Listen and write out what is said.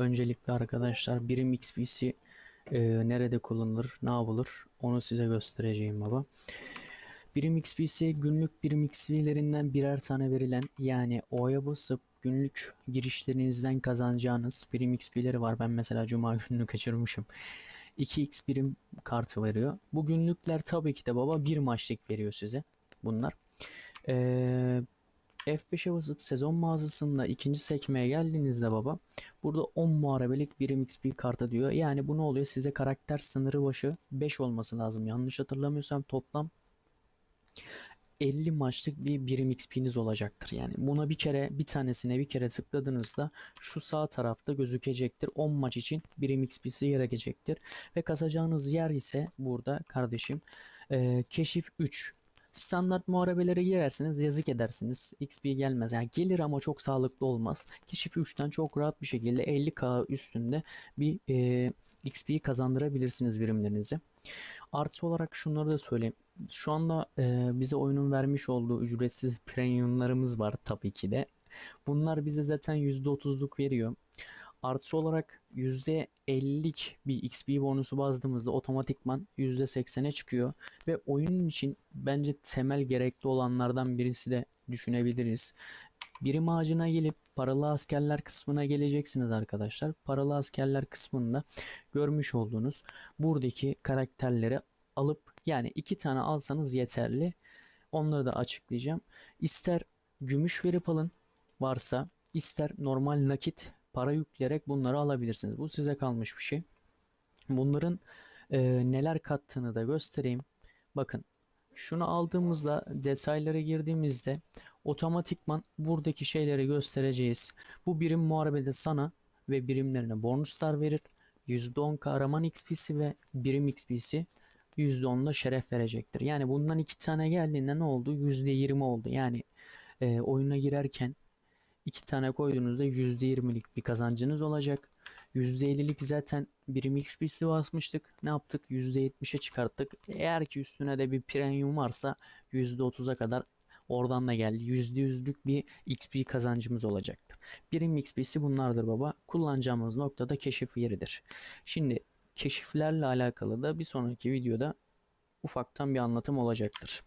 öncelikle arkadaşlar birim XP'si e, nerede kullanılır, ne yapılır onu size göstereceğim baba. Birim XP'si günlük birim XP'lerinden birer tane verilen yani O'ya basıp günlük girişlerinizden kazanacağınız birim XP'leri var. Ben mesela Cuma gününü kaçırmışım. 2x birim kartı veriyor. Bu günlükler tabii ki de baba bir maçlık veriyor size bunlar. Ee, F5'e basıp sezon mağazasında ikinci sekmeye geldiğinizde baba burada 10 muharebelik birim XP kartı diyor. Yani bu ne oluyor? Size karakter sınırı başı 5 olması lazım. Yanlış hatırlamıyorsam toplam 50 maçlık bir birim XP'niz olacaktır. Yani buna bir kere bir tanesine bir kere tıkladığınızda şu sağ tarafta gözükecektir. 10 maç için birim XP'si gerekecektir. Ve kasacağınız yer ise burada kardeşim e, keşif 3. Standart muharebelere girersiniz yazık edersiniz. XP gelmez. Yani gelir ama çok sağlıklı olmaz. Keşif 3'ten çok rahat bir şekilde 50k üstünde bir e, XP kazandırabilirsiniz birimlerinizi. Artı olarak şunları da söyleyeyim. Şu anda e, bize oyunun vermiş olduğu ücretsiz premiumlarımız var tabii ki de. Bunlar bize zaten %30'luk veriyor. Artı olarak %50'lik bir XP bonusu bazdığımızda otomatikman %80'e çıkıyor. Ve oyunun için bence temel gerekli olanlardan birisi de düşünebiliriz. Birim ağacına gelip paralı askerler kısmına geleceksiniz arkadaşlar. Paralı askerler kısmında görmüş olduğunuz buradaki karakterleri alıp yani iki tane alsanız yeterli. Onları da açıklayacağım. İster gümüş verip alın varsa ister normal nakit para yükleyerek bunları alabilirsiniz. Bu size kalmış bir şey. Bunların e, neler kattığını da göstereyim. Bakın şunu aldığımızda detaylara girdiğimizde otomatikman buradaki şeyleri göstereceğiz. Bu birim muharebede sana ve birimlerine bonuslar verir. %10 kahraman XP'si ve birim XP'si %10'da şeref verecektir. Yani bundan iki tane geldiğinde ne oldu? %20 oldu. Yani e, oyuna girerken iki tane koyduğunuzda %20'lik bir kazancınız olacak. %50'lik zaten birim XP'si basmıştık. Ne yaptık? %70'e çıkarttık. Eğer ki üstüne de bir premium varsa %30'a kadar oradan da geldi. %100'lük bir XP kazancımız olacaktır. Birim XP'si bunlardır baba. Kullanacağımız noktada keşif yeridir. Şimdi keşiflerle alakalı da bir sonraki videoda ufaktan bir anlatım olacaktır.